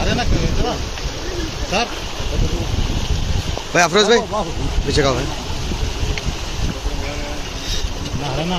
अरे ना सर भाई अफरोज भाई पीछे का भाई अरे ना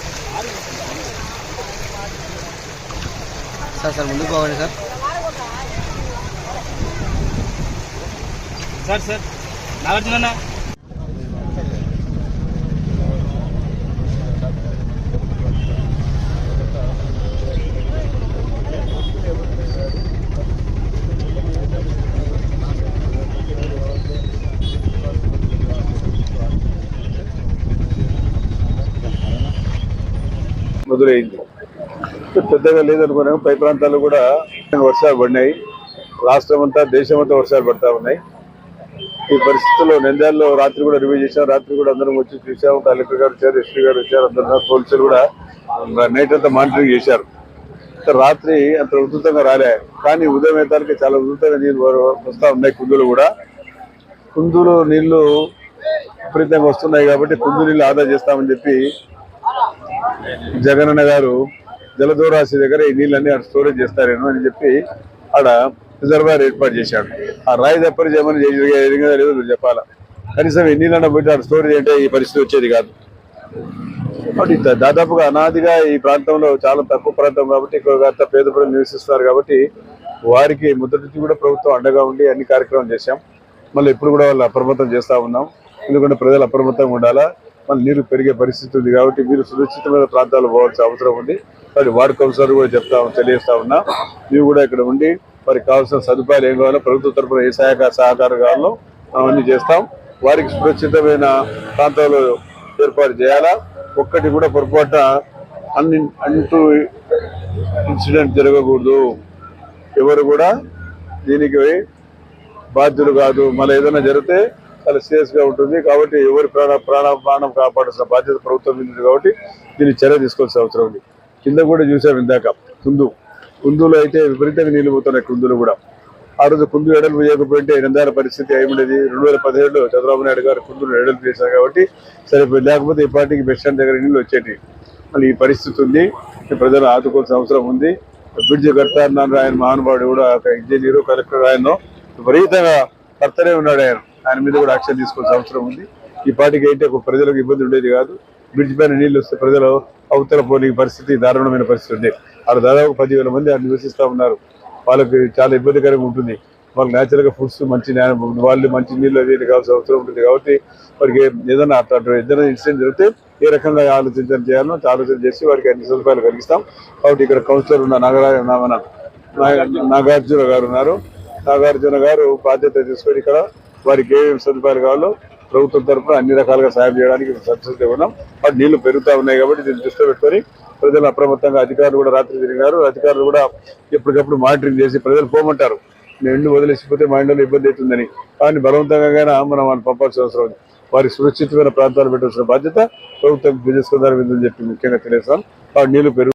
సార్ సార్ ముందుకు పోవండి సార్ సార్ సార్ నాగార్జున మొదలైంది పెద్దగా లేదనుకున్నాము పై ప్రాంతాల్లో కూడా వర్షాలు పడినాయి. రాష్ట్రం అంతా దేశం అంతా వర్షాలు పడతా ఉన్నాయి. ఈ పరిస్థితుల్లో నంద్యాలలో రాత్రి కూడా రివ్యూ చేశాం. రాత్రి కూడా అందరం వచ్చి చూసాము కలెక్టర్ గారు వచ్చారు ఎస్పీ గారు వచ్చారు అందరూ పోలీసులు కూడా నైట్ అంతా మానిటరింగ్ చేశారు. రాత్రి అంత ఉధృతంగా రాలే. కానీ ఉదయం వేతాలకి చాలా ఉధృతంగా నీళ్ళు వస్తూ ఉన్నాయి కుందులు కూడా. కుందులు నీళ్ళు విపరీతంగా వస్తున్నాయి కాబట్టి కుందు నీళ్ళు ఆదా చేస్తామని చెప్పి జగనన్న గారు జలదూరాశి దగ్గర ఈ నీళ్ళన్నీ అక్కడ స్టోరేజ్ చేస్తారేమో అని చెప్పి ఆడ రిజర్వాయర్ ఏర్పాటు చేశాడు. ఆ రాయి తప్పని చేయమని లేదో చెప్పాలా? కనీసం ఈ నీళ్ళన్న పోయి అక్కడ స్టోరేజ్ అంటే ఈ పరిస్థితి వచ్చేది కాదు. కాబట్టి దాదాపుగా అనాదిగా ఈ ప్రాంతంలో చాలా తక్కువ ప్రాంతం కాబట్టి ఎక్కువగా పేద ప్రజలు నివసిస్తున్నారు కాబట్టి వారికి మొదటి నుంచి కూడా ప్రభుత్వం అండగా ఉండి అన్ని కార్యక్రమం చేశాం. మళ్ళీ ఇప్పుడు కూడా వాళ్ళు అప్రమత్తం చేస్తూ ఉన్నాం. ఎందుకంటే ప్రజలు అప్రమత్తంగా ఉండాలా? మళ్ళీ నీరు పెరిగే పరిస్థితి ఉంది కాబట్టి మీరు సురక్షితమైన ప్రాంతాలు పోవాల్సిన అవసరం ఉంది. మరి వార్డు కౌన్సిలర్ కూడా చెప్తా తెలియజేస్తా ఉన్నా. మీరు కూడా ఇక్కడ ఉండి వారికి కావాల్సిన సదుపాయాలు ఏం కావాలో ప్రభుత్వ తరఫున ఏ సహాయక సహకారం అవన్నీ చేస్తాం. వారికి సురక్షితమైన ప్రాంతాలు ఏర్పాటు చేయాలా? ఒక్కటి కూడా పొరపాటున అన్ని అంటూ ఇన్సిడెంట్ జరగకూడదు. ఎవరు కూడా దీనికి బాధ్యులు కాదు. మళ్ళీ ఏదైనా జరిగితే చాలా సీరియస్గా ఉంటుంది. కాబట్టి ఎవరి ప్రాణ ప్రాణ ప్రాణం కాపాడాల్సిన బాధ్యత ప్రభుత్వం ఉంది కాబట్టి దీన్ని చర్య తీసుకోవాల్సిన అవసరం ఉంది. కింద కూడా చూసాం ఇందాక. కుందు. కుందులో అయితే విపరీతంగా నీళ్ళు పోతున్నాయి కుందులు కూడా. ఆ రోజు కుందు ఎడలు చేయకపోయింటే నిందాల పరిస్థితి ఏముండేది? రెండు వేల పదిహేడులో చంద్రబాబు నాయుడు గారు కుందులు ఎడలు చేశారు కాబట్టి సరే లేకపోతే ఈ పార్టీకి బెస్ట్ స్టాండ్ దగ్గర నీళ్ళు వచ్చేటి మళ్ళీ ఈ పరిస్థితి ఉంది. ఈ ప్రజలు ఆదుకోవాల్సిన అవసరం ఉంది. బ్రిడ్జ్ కడతా ఆయన మహానుభావుడు కూడా ఒక ఇంజనీరు కలెక్టర్ ఆయన విపరీతంగా కర్తనే ఉన్నాడు ఆయన. ఆయన మీద కూడా యాక్షన్ తీసుకోవాల్సిన అవసరం ఉంది. ఈ పార్టీకి అయితే ఒక ప్రజలకు ఇబ్బంది ఉండేది కాదు. బ్రిడ్జ్ పైన నీళ్ళు వస్తే ప్రజలు అవతల పోనీ పరిస్థితి దారుణమైన పరిస్థితి ఉంది. అక్కడ దాదాపు పదివేల మంది అక్కడ నివసిస్తూ ఉన్నారు. వాళ్ళకి చాలా ఇబ్బందికరంగా ఉంటుంది. వాళ్ళకి న్యాచురల్గా ఫుడ్స్ మంచి వాళ్ళు మంచి నీళ్ళు అది కావాల్సిన అవసరం ఉంటుంది కాబట్టి వారికి ఏదైనా అట్లాంటి ఏదైనా ఇన్సిడెంట్ జరిగితే ఏ రకంగా ఆలోచించ చేయాలో ఆలోచన చేసి వారికి అన్ని సదుపాయాలు కలిగిస్తాం. కాబట్టి ఇక్కడ కౌన్సిలర్ ఉన్న నాగరాజ మన నాగార్జున గారు ఉన్నారు. నాగార్జున గారు బాధ్యత తీసుకొని ఇక్కడ వారికి ఏమేమి సదుపాయాలు కావాలో ప్రభుత్వం తరఫున అన్ని రకాలుగా సాయం చేయడానికి సక్సెస్ ఉన్నాం బట్ నీళ్ళు పెరుగుతూ ఉన్నాయి కాబట్టి దీన్ని దృష్టిలో పెట్టుకొని ప్రజలు అప్రమత్తంగా అధికారులు కూడా రాత్రి తిరిగారు. అధికారులు కూడా ఎప్పటికప్పుడు మానిటరింగ్ చేసి ప్రజలు పోమంటారు. నేను ఇల్లు వదిలేసిపోతే మా ఇంట్లో ఇబ్బంది అవుతుందని. కానీ బలవంతంగా మనం మనం పంపాల్సిన అవసరం ఉంది. వారి సురక్షితమైన ప్రాంతాలు పెట్టాల్సిన బాధ్యత ప్రభుత్వం చేసుకుందని చెప్పి ముఖ్యంగా తెలియజేస్తాం. వాటి నీళ్ళు పెరుగు